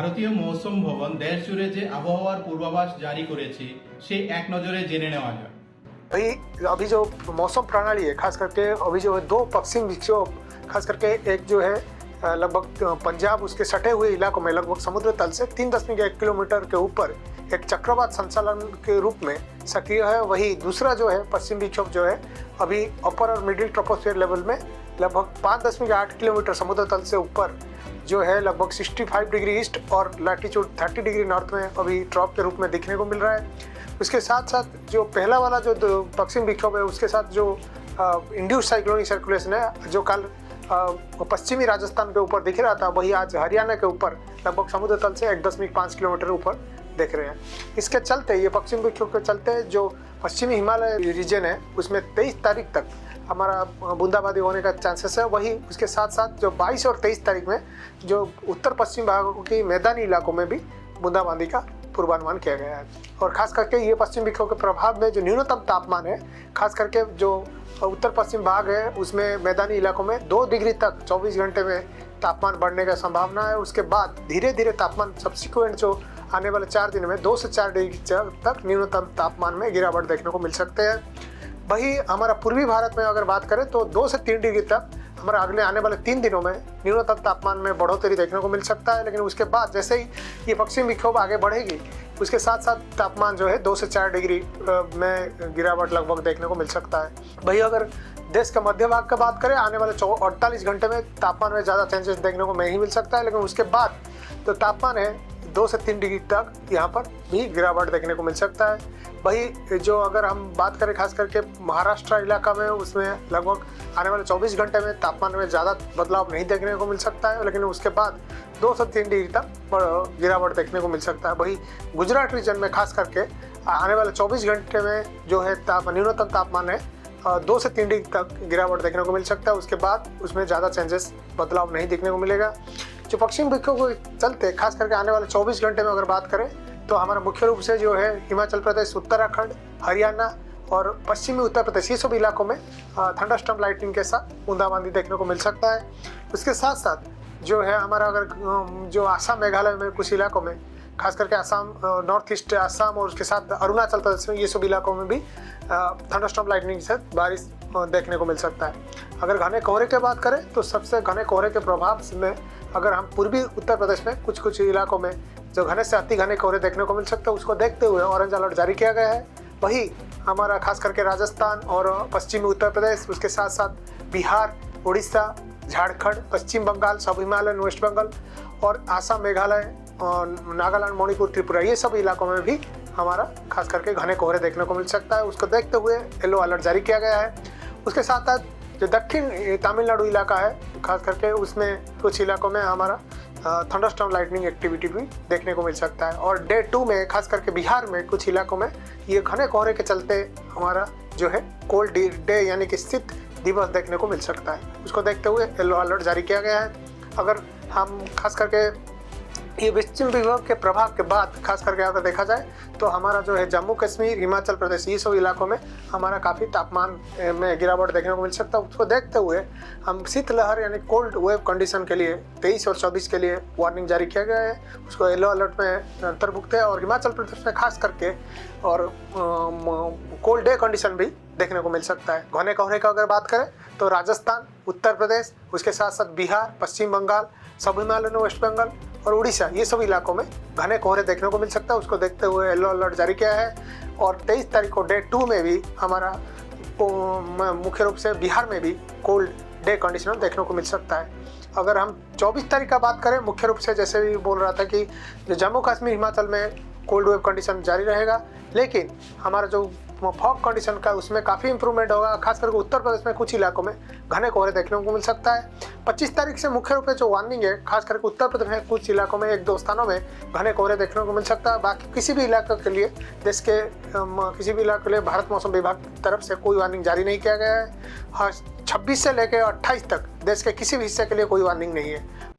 ভারতীয় মৌসুম ভবন দেশ জুড়ে যে আবহাওয়ার পূর্বাভাস জারি করেছে সেই এক নজরে জেনে নেওয়া যাক भाई अभी जो मौसम प्रणाली है खास करके अभी जो है दो पश्चिम विक्षोभ खास करके एक जो है अ, लगभग पंजाब उसके सटे हुए इलाकों में लगभग समुद्र तल से तीन दशमलव एक किलोमीटर के ऊपर एक चक्रवात संचालन के रूप में सक्रिय है वही दूसरा जो है पश्चिम विक्षोभ जो है अभी अपर और मिडिल ट्रोपोस्फियर लेवल में लगभग पाँच दशमलव आठ किलोमीटर समुद्र तल से ऊपर जो है लगभग 65 डिग्री ईस्ट और लैटीच्यूड 30 डिग्री नॉर्थ में अभी ट्रॉप के रूप में दिखने को मिल रहा है। उसके साथ साथ जो पहला वाला जो पश्चिम विक्षोभ है, उसके साथ जो इंड्यूस साइक्लोनिक सर्कुलेशन है, जो कल पश्चिमी राजस्थान के ऊपर दिख रहा था, वही आज हरियाणा के ऊपर, लगभग समुद्र तल से एक दशमिक पाँच किलोमीटर ऊपर देख रहे हैं। इसके चलते, ये पश्चिम विक्षोभ के चलते जो पश्चिमी हिमालय रीजन है, उसमें तेईस तारीख तक हमारा बूंदाबांदी होने का चांसेस है। वही उसके साथ साथ जो 22 और 23 तारीख में जो उत्तर पश्चिम भागों की मैदानी इलाकों में भी बूंदाबांदी का पूर्वानुमान किया गया है। और खास करके ये पश्चिम विक्षोभ के प्रभाव में जो न्यूनतम तापमान है, खास करके जो उत्तर पश्चिम भाग है, उसमें मैदानी इलाकों में दो डिग्री तक 24 घंटे में तापमान बढ़ने का संभावना है। उसके बाद धीरे धीरे तापमान सब्सिक्वेंट जो आने वाले चार दिन में दो से चार डिग्री तक न्यूनतम तापमान में गिरावट देखने को मिल सकते हैं। वही हमारा पूर्वी भारत में अगर बात करें तो दो से तीन डिग्री तक हमारा अगले आने वाले तीन दिनों में न्यूनतम तापमान में बढ़ोतरी देखने को मिल सकता है। लेकिन उसके बाद जैसे ही ये पश्चिम विक्षोभ आगे बढ़ेगी, उसके साथ साथ तापमान जो है दो से चार डिग्री में गिरावट लगभग देखने को मिल सकता है। वही अगर देश के मध्य भाग का बात करें, आने वाले अड़तालीस घंटे में तापमान में ज़्यादा चेंजेस देखने को नहीं मिल सकता है। लेकिन उसके बाद तो तापमान है दो से तीन डिग्री तक यहाँ पर भी गिरावट देखने को मिल सकता है। वही जो अगर हम बात करें खास करके महाराष्ट्र इलाका में, उसमें लगभग आने वाले 24 घंटे में तापमान में ज़्यादा बदलाव नहीं देखने को मिल सकता है, लेकिन उसके बाद दो से तीन डिग्री तक गिरावट देखने को मिल सकता है। वही गुजरात रीजन में खास करके आने वाले 24 घंटे में जो है ताप, न्यूनतम तापमान है दो से तीन डिग्री तक गिरावट देखने को मिल सकता है। उसके बाद उसमें ज़्यादा चेंजेस बदलाव नहीं देखने को मिलेगा। जो पश्चिम विक्षोभ के चलते, खास करके आने वाले 24 घंटे में अगर बात करें तो हमारा मुख्य रूप से जो है हिमाचल प्रदेश, उत्तराखंड, हरियाणा और पश्चिमी उत्तर प्रदेश, ये सब इलाकों में थंडरस्टॉर्म लाइटनिंग के साथ बूंदाबांदी देखने को मिल सकता है। उसके साथ साथ जो है हमारा अगर जो आसाम मेघालय में कुछ इलाकों में, खास करके आसाम नॉर्थ ईस्ट आसाम और उसके साथ अरुणाचल प्रदेश में, ये सब इलाकों में भी थंडरस्टॉर्म लाइटनिंग के साथ बारिश देखने को मिल सकता है। अगर घने कोहरे की बात करें तो सबसे घने कोहरे के प्रभाव में अगर हम पूर्वी उत्तर प्रदेश में कुछ कुछ इलाकों में जो घने से अति घने कोहरे देखने को मिल सकते हैं, उसको देखते हुए ऑरेंज अलर्ट जारी किया गया है। वही हमारा खास करके राजस्थान और पश्चिमी उत्तर प्रदेश, उसके साथ साथ बिहार, उड़ीसा, झारखंड, पश्चिम बंगाल, सब हिमालयन, वेस्ट बंगाल और आसाम, मेघालय नागालैंड, मणिपुर, त्रिपुरा, ये सब इलाकों में भी हमारा खास करके घने कोहरे देखने को मिल सकता है। उसको देखते हुए येलो अलर्ट जारी किया गया है। उसके साथ साथ जो दक्षिण तमिलनाडु इलाका है, खास करके उसमें कुछ इलाकों में हमारा थंडरस्टॉर्म लाइटनिंग एक्टिविटी भी देखने को मिल सकता है। और डे टू में, खास करके बिहार में कुछ इलाकों में, ये घने कोहरे के चलते हमारा जो है कोल्ड डे यानी कि शीत दिवस देखने को मिल सकता है। उसको देखते हुए येलो अलर्ट जारी किया गया है। अगर हम, खास करके ये पश्चिम विभाग के प्रभाव के बाद खास करके अगर देखा जाए तो हमारा जो है जम्मू कश्मीर, हिमाचल प्रदेश, ये सब इलाकों में हमारा काफ़ी तापमान में गिरावट देखने को मिल सकता है। उसको देखते हुए हम शीतलहर यानी कोल्ड वेव कंडीशन के लिए 23 और 24 के लिए वार्निंग जारी किया गया है। उसको येलो अलर्ट में अंतर्भुक्त है और हिमाचल प्रदेश में खास करके और कोल्ड डे कंडीशन भी देखने को मिल सकता है। घने कोहरे का अगर बात करें तो राजस्थान, उत्तर प्रदेश, उसके साथ साथ बिहार, पश्चिम बंगाल सब हिमालयन वेस्ट बंगाल और उड़ीसा, ये सब इलाकों में घने कोहरे देखने को मिल सकता है। उसको देखते हुए येलो अलर्ट जारी किया है। और तेईस तारीख को डे टू में भी हमारा मुख्य रूप से बिहार में भी कोल्ड डे कंडीशन देखने को मिल सकता है। अगर हम 24 तारीख का बात करें, मुख्य रूप से जैसे भी बोल रहा था कि जम्मू कश्मीर, हिमाचल में कोल्ड वेव कंडीशन जारी रहेगा। लेकिन हमारा जो फॉग कंडीशन का उसमें काफ़ी इंप्रूवमेंट होगा, खास करके उत्तर प्रदेश में कुछ इलाकों में घने कोहरे देखने को मिल सकता है। 25 तारीख से मुख्य रूप से जो वार्निंग है, खास करके उत्तर प्रदेश में कुछ इलाकों में एक दो स्थानों में घने कोहरे देखने को मिल सकता है। बाकी किसी भी इलाके के लिए, देश के किसी भी इलाके के लिए भारत मौसम विभाग की तरफ़ से कोई वार्निंग जारी नहीं किया गया है। छब्बीस से लेकर अट्ठाईस तक देश के किसी भी हिस्से के लिए कोई वार्निंग नहीं है।